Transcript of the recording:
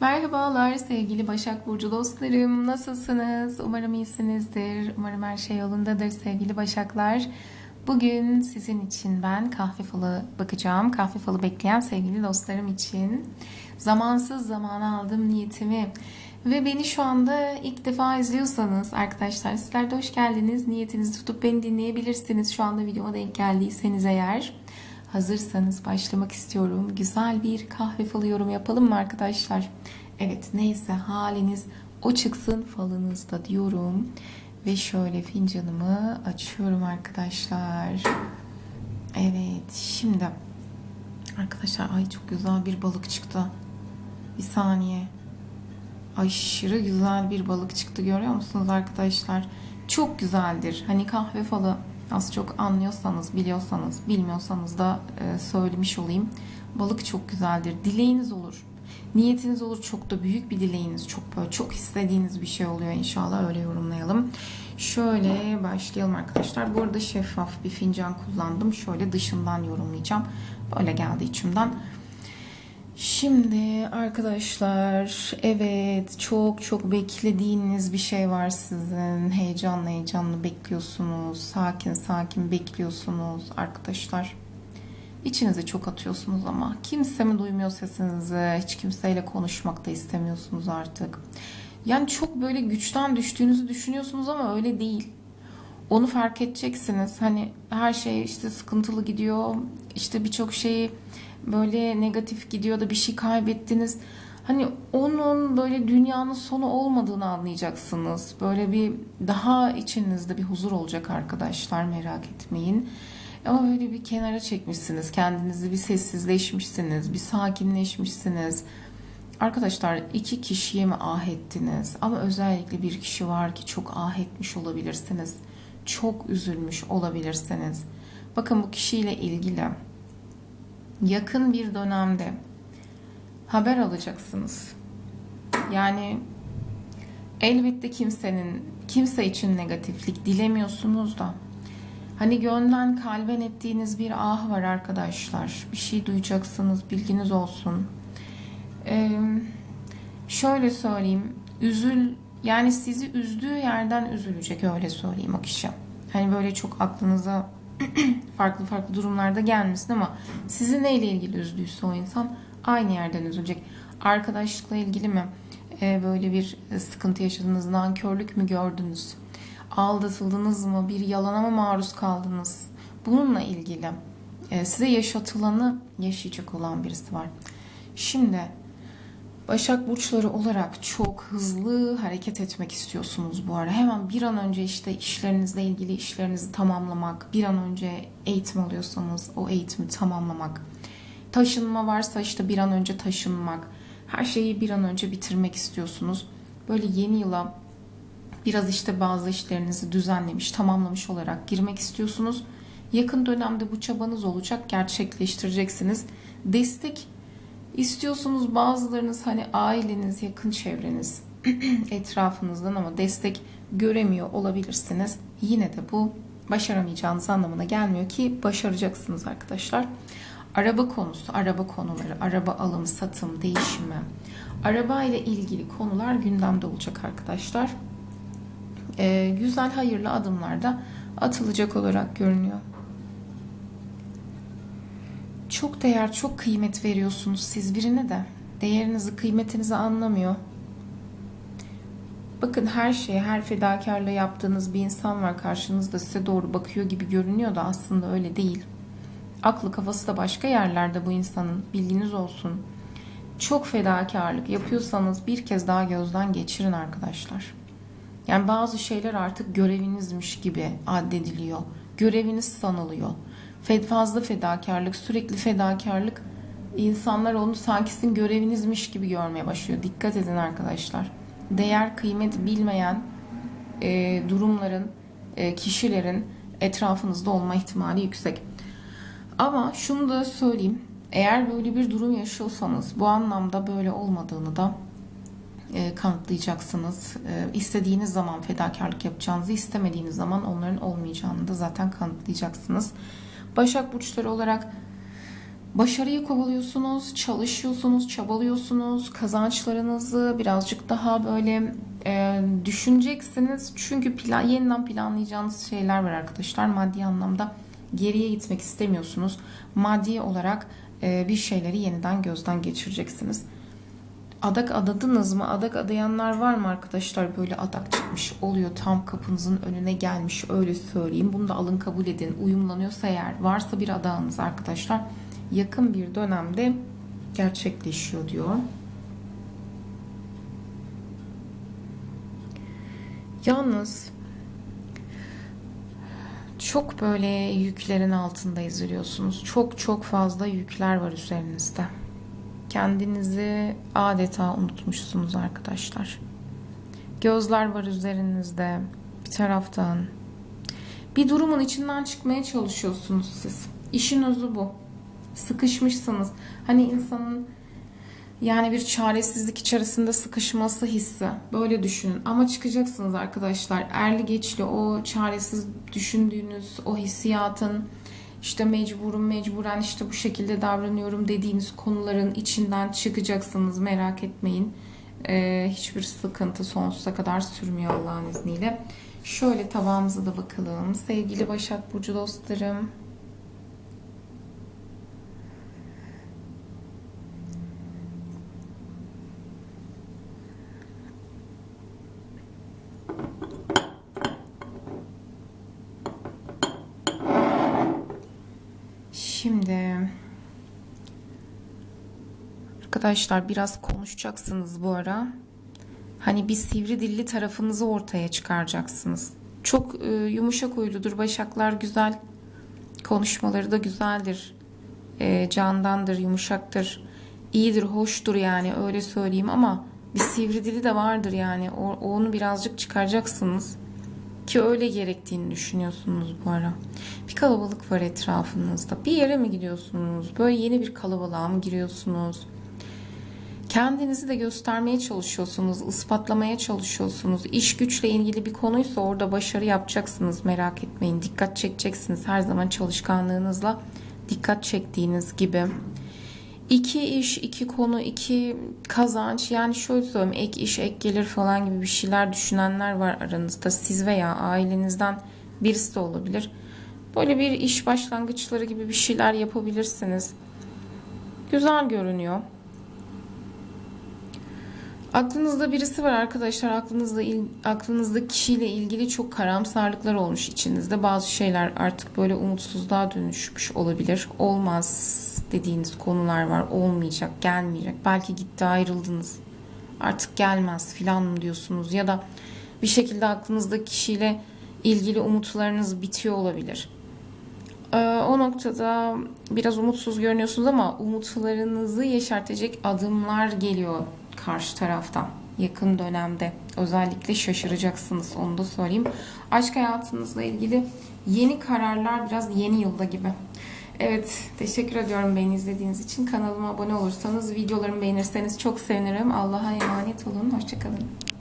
Merhabalar sevgili Başak Burcu dostlarım. Nasılsınız? Umarım iyisinizdir. Umarım her şey yolundadır sevgili Başaklar. Bugün sizin için ben kahve falı bakacağım. Kahve falı bekleyen sevgili dostlarım için. Zamansız zamana aldım niyetimi. Ve beni şu anda ilk defa izliyorsanız arkadaşlar sizler de hoş geldiniz. Niyetinizi tutup beni dinleyebilirsiniz. Şu anda videoma denk geldiyseniz eğer. Hazırsanız başlamak istiyorum. Güzel bir kahve falı yorum yapalım mı arkadaşlar? Evet neyse haliniz o çıksın falınızda diyorum. Ve şöyle fincanımı açıyorum arkadaşlar. Evet şimdi arkadaşlar ay çok güzel bir balık çıktı. Bir saniye. Aşırı güzel bir balık çıktı görüyor musunuz arkadaşlar? Çok güzeldir. Hani kahve falı az çok anlıyorsanız, biliyorsanız, bilmiyorsanız da e, söylemiş olayım. Balık çok güzeldir. Dileğiniz olur. Niyetiniz olur çok da büyük bir dileğiniz. Çok böyle çok istediğiniz bir şey oluyor inşallah öyle yorumlayalım. Şöyle başlayalım arkadaşlar. Bu arada şeffaf bir fincan kullandım. Şöyle dışından yorumlayacağım. Böyle geldi içimden. Şimdi arkadaşlar evet çok çok beklediğiniz bir şey var sizin. Heyecanlı heyecanlı bekliyorsunuz. Sakin sakin bekliyorsunuz arkadaşlar. İçinize çok atıyorsunuz ama kimse mi duymuyor sesinizi? Hiç kimseyle konuşmak da istemiyorsunuz artık. Yani çok böyle güçten düştüğünüzü düşünüyorsunuz ama öyle değil. Onu fark edeceksiniz. Hani her şey işte sıkıntılı gidiyor. İşte birçok şeyi böyle negatif gidiyor da bir şey kaybettiniz. Hani onun böyle dünyanın sonu olmadığını anlayacaksınız. Böyle bir daha içinizde bir huzur olacak arkadaşlar merak etmeyin. Ama böyle bir kenara çekmişsiniz. Kendinizi bir sessizleşmişsiniz. Bir sakinleşmişsiniz. Arkadaşlar iki kişiye mi ah ettiniz? Ama özellikle bir kişi var ki çok ah etmiş olabilirsiniz. Çok üzülmüş olabilirsiniz. Bakın bu kişiyle ilgili yakın bir dönemde haber alacaksınız. Yani elbette kimsenin kimse için negatiflik dilemiyorsunuz da hani gönlden kalben ettiğiniz bir ah var arkadaşlar. Bir şey duyacaksınız bilginiz olsun. Ee, şöyle söyleyeyim üzül yani sizi üzdüğü yerden üzülecek öyle söyleyeyim o kişi. Hani böyle çok aklınıza farklı farklı durumlarda gelmesin ama sizi neyle ilgili üzdüyse o insan aynı yerden üzülecek. Arkadaşlıkla ilgili mi? Ee, böyle bir sıkıntı yaşadınız, nankörlük mü gördünüz? Aldatıldınız mı? Bir yalana mı maruz kaldınız? Bununla ilgili e, size yaşatılanı yaşayacak olan birisi var. Şimdi Başak burçları olarak çok hızlı hareket etmek istiyorsunuz bu ara. Hemen bir an önce işte işlerinizle ilgili işlerinizi tamamlamak, bir an önce eğitim alıyorsanız o eğitimi tamamlamak. Taşınma varsa işte bir an önce taşınmak. Her şeyi bir an önce bitirmek istiyorsunuz. Böyle yeni yıla biraz işte bazı işlerinizi düzenlemiş, tamamlamış olarak girmek istiyorsunuz. Yakın dönemde bu çabanız olacak, gerçekleştireceksiniz. Destek İstiyorsunuz bazılarınız hani aileniz, yakın çevreniz etrafınızdan ama destek göremiyor olabilirsiniz. Yine de bu başaramayacağınız anlamına gelmiyor ki başaracaksınız arkadaşlar. Araba konusu, araba konuları, araba alımı, satım, değişimi, araba ile ilgili konular gündemde olacak arkadaşlar. Ee, güzel, hayırlı adımlarda atılacak olarak görünüyor çok değer, çok kıymet veriyorsunuz siz birine de. Değerinizi, kıymetinizi anlamıyor. Bakın her şeye, her fedakarlığı yaptığınız bir insan var karşınızda size doğru bakıyor gibi görünüyor da aslında öyle değil. Aklı kafası da başka yerlerde bu insanın. Bilginiz olsun. Çok fedakarlık yapıyorsanız bir kez daha gözden geçirin arkadaşlar. Yani bazı şeyler artık görevinizmiş gibi addediliyor. Göreviniz sanılıyor fazla fedakarlık, sürekli fedakarlık insanlar onu sanki sizin görevinizmiş gibi görmeye başlıyor. Dikkat edin arkadaşlar. Değer, kıymet bilmeyen e, durumların, e, kişilerin etrafınızda olma ihtimali yüksek. Ama şunu da söyleyeyim. Eğer böyle bir durum yaşıyorsanız bu anlamda böyle olmadığını da e, kanıtlayacaksınız. E, istediğiniz zaman fedakarlık yapacağınızı, istemediğiniz zaman onların olmayacağını da zaten kanıtlayacaksınız. Başak burçları olarak Başarıyı kovalıyorsunuz, çalışıyorsunuz, çabalıyorsunuz. Kazançlarınızı birazcık daha böyle e, düşüneceksiniz. Çünkü plan, yeniden planlayacağınız şeyler var arkadaşlar. Maddi anlamda geriye gitmek istemiyorsunuz. Maddi olarak e, bir şeyleri yeniden gözden geçireceksiniz. Adak adadınız mı? Adak adayanlar var mı arkadaşlar? Böyle adak çıkmış oluyor. Tam kapınızın önüne gelmiş. Öyle söyleyeyim. Bunu da alın kabul edin. Uyumlanıyorsa eğer varsa bir adağınız arkadaşlar yakın bir dönemde gerçekleşiyor diyor. Yalnız çok böyle yüklerin altında eziliyorsunuz. Çok çok fazla yükler var üzerinizde. Kendinizi adeta unutmuşsunuz arkadaşlar. Gözler var üzerinizde bir taraftan. Bir durumun içinden çıkmaya çalışıyorsunuz siz. İşin özü bu. Sıkışmışsınız. Hani insanın yani bir çaresizlik içerisinde sıkışması hissi. Böyle düşünün. Ama çıkacaksınız arkadaşlar. Erli geçli o çaresiz düşündüğünüz o hissiyatın işte mecburum mecburen işte bu şekilde davranıyorum dediğiniz konuların içinden çıkacaksınız. Merak etmeyin. Ee, hiçbir sıkıntı sonsuza kadar sürmüyor Allah'ın izniyle. Şöyle tabağımıza da bakalım. Sevgili Başak Burcu dostlarım. Şimdi arkadaşlar biraz konuşacaksınız bu ara. Hani bir sivri dilli tarafınızı ortaya çıkaracaksınız. Çok e, yumuşak huyludur Başaklar güzel. Konuşmaları da güzeldir. E, candandır, yumuşaktır. iyidir, hoştur yani öyle söyleyeyim ama bir sivri dili de vardır yani. O, onu birazcık çıkaracaksınız. Ki öyle gerektiğini düşünüyorsunuz bu ara. Bir kalabalık var etrafınızda. Bir yere mi gidiyorsunuz? Böyle yeni bir kalabalığa mı giriyorsunuz? Kendinizi de göstermeye çalışıyorsunuz, ispatlamaya çalışıyorsunuz. İş güçle ilgili bir konuysa orada başarı yapacaksınız merak etmeyin. Dikkat çekeceksiniz her zaman çalışkanlığınızla dikkat çektiğiniz gibi. İki iş, iki konu, iki kazanç. Yani şöyle söyleyeyim ek iş, ek gelir falan gibi bir şeyler düşünenler var aranızda. Siz veya ailenizden birisi de olabilir. Böyle bir iş başlangıçları gibi bir şeyler yapabilirsiniz. Güzel görünüyor. Aklınızda birisi var arkadaşlar. Aklınızda il, aklınızda kişiyle ilgili çok karamsarlıklar olmuş içinizde. Bazı şeyler artık böyle umutsuzluğa dönüşmüş olabilir. Olmaz dediğiniz konular var. Olmayacak, gelmeyecek. Belki gitti ayrıldınız. Artık gelmez filan diyorsunuz ya da bir şekilde aklınızda kişiyle ilgili umutlarınız bitiyor olabilir. Ee, o noktada biraz umutsuz görünüyorsunuz ama umutlarınızı yeşertecek adımlar geliyor karşı taraftan yakın dönemde. Özellikle şaşıracaksınız onu da söyleyeyim. Aşk hayatınızla ilgili yeni kararlar biraz yeni yılda gibi. Evet, teşekkür ediyorum beni izlediğiniz için. Kanalıma abone olursanız, videolarımı beğenirseniz çok sevinirim. Allah'a emanet olun. Hoşçakalın.